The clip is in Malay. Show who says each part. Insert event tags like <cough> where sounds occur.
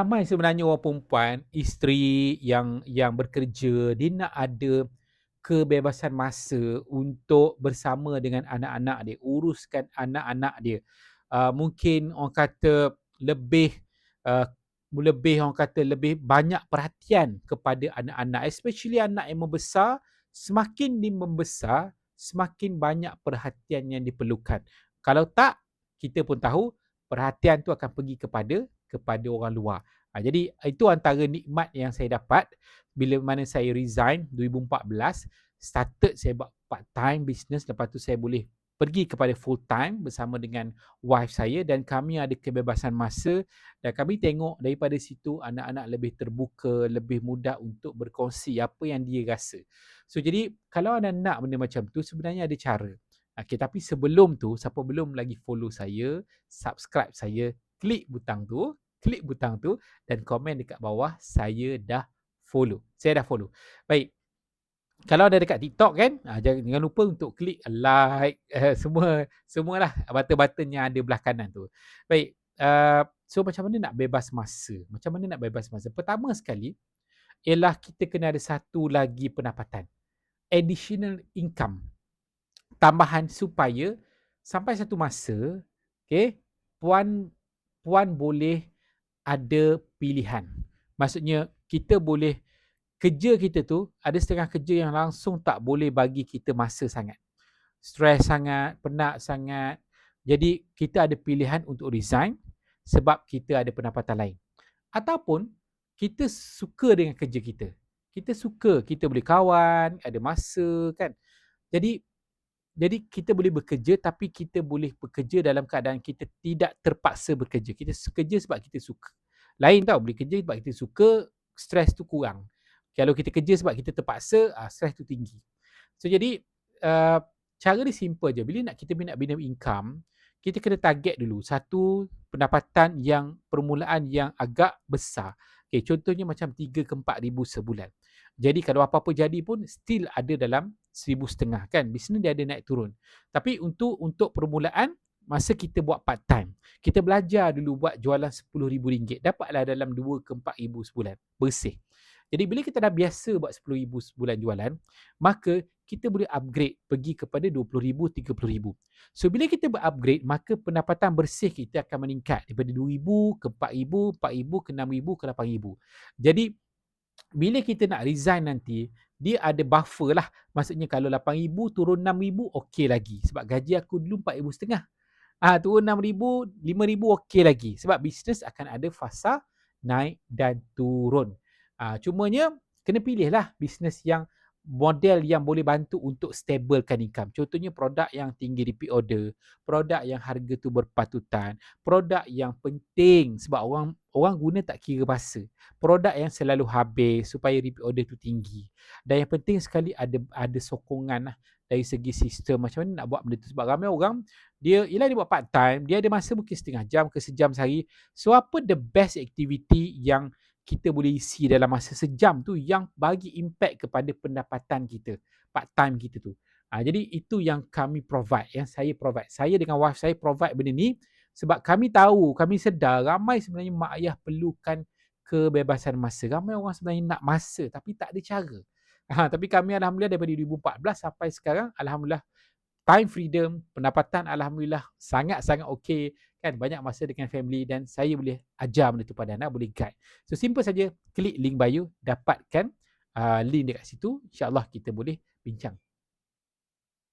Speaker 1: Ramai sebenarnya orang perempuan, isteri yang yang bekerja, dia nak ada kebebasan masa untuk bersama dengan anak-anak dia, uruskan anak-anak dia. Uh, mungkin orang kata lebih uh, lebih orang kata lebih banyak perhatian kepada anak-anak especially anak yang membesar semakin dia membesar semakin banyak perhatian yang diperlukan kalau tak kita pun tahu perhatian tu akan pergi kepada kepada orang luar ha, jadi itu antara nikmat yang saya dapat bila mana saya resign 2014 started saya buat part time business lepas tu saya boleh pergi kepada full time bersama dengan wife saya dan kami ada kebebasan masa dan kami tengok daripada situ anak-anak lebih terbuka, lebih mudah untuk berkongsi apa yang dia rasa. So jadi kalau anda nak benda macam tu sebenarnya ada cara. Okay, tapi sebelum tu, siapa belum lagi follow saya, subscribe saya, klik butang tu, klik butang tu dan komen dekat bawah saya dah follow. Saya dah follow. Baik, kalau ada dekat TikTok kan, uh, jangan, jangan lupa untuk klik like uh, <laughs> semua semualah button-button yang ada belah kanan tu. Baik, uh, so macam mana nak bebas masa? Macam mana nak bebas masa? Pertama sekali ialah kita kena ada satu lagi pendapatan. Additional income. Tambahan supaya sampai satu masa, okay, puan puan boleh ada pilihan. Maksudnya kita boleh kerja kita tu ada setengah kerja yang langsung tak boleh bagi kita masa sangat. Stres sangat, penat sangat. Jadi kita ada pilihan untuk resign sebab kita ada pendapatan lain. Ataupun kita suka dengan kerja kita. Kita suka, kita boleh kawan, ada masa kan. Jadi jadi kita boleh bekerja tapi kita boleh bekerja dalam keadaan kita tidak terpaksa bekerja. Kita bekerja sebab kita suka. Lain tau, boleh kerja sebab kita suka, stres tu kurang. Kalau kita kerja sebab kita terpaksa, uh, stress tu tinggi. So jadi uh, cara dia simple je. Bila nak kita nak bina income, kita kena target dulu satu pendapatan yang permulaan yang agak besar. Okay, contohnya macam 3 ke 4 ribu sebulan. Jadi kalau apa-apa jadi pun still ada dalam seribu setengah kan. Bisnes dia ada naik turun. Tapi untuk untuk permulaan masa kita buat part time. Kita belajar dulu buat jualan RM10,000. Dapatlah dalam 2 ke 4 ribu sebulan. Bersih. Jadi bila kita dah biasa buat RM10,000 sebulan jualan, maka kita boleh upgrade pergi kepada RM20,000, RM30,000. So bila kita berupgrade, maka pendapatan bersih kita akan meningkat daripada RM2,000 ke RM4,000, RM4,000 ke RM6,000 ke RM8,000. Jadi bila kita nak resign nanti, dia ada buffer lah. Maksudnya kalau RM8,000 turun RM6,000, okey lagi. Sebab gaji aku dulu RM4,500. Ah ha, turun RM6,000, RM5,000 okey lagi. Sebab bisnes akan ada fasa naik dan turun. Uh, cumanya kena pilih lah bisnes yang model yang boleh bantu untuk stablekan income. Contohnya produk yang tinggi repeat order, produk yang harga tu berpatutan, produk yang penting sebab orang orang guna tak kira masa. Produk yang selalu habis supaya repeat order tu tinggi. Dan yang penting sekali ada ada sokongan lah dari segi sistem macam mana nak buat benda tu sebab ramai orang dia ialah dia buat part time, dia ada masa mungkin setengah jam ke sejam sehari. So apa the best activity yang kita boleh isi dalam masa sejam tu yang bagi impact kepada pendapatan kita, part time kita tu. Ha, jadi itu yang kami provide, yang saya provide. Saya dengan wife saya provide benda ni sebab kami tahu, kami sedar ramai sebenarnya mak ayah perlukan kebebasan masa. Ramai orang sebenarnya nak masa tapi tak ada cara. Ha, tapi kami Alhamdulillah daripada 2014 sampai sekarang, Alhamdulillah time freedom, pendapatan Alhamdulillah sangat-sangat okey kan banyak masa dengan family dan saya boleh ajar benda tu pada anda boleh guide. So simple saja klik link bio dapatkan uh, link dekat situ. Insyaallah kita boleh bincang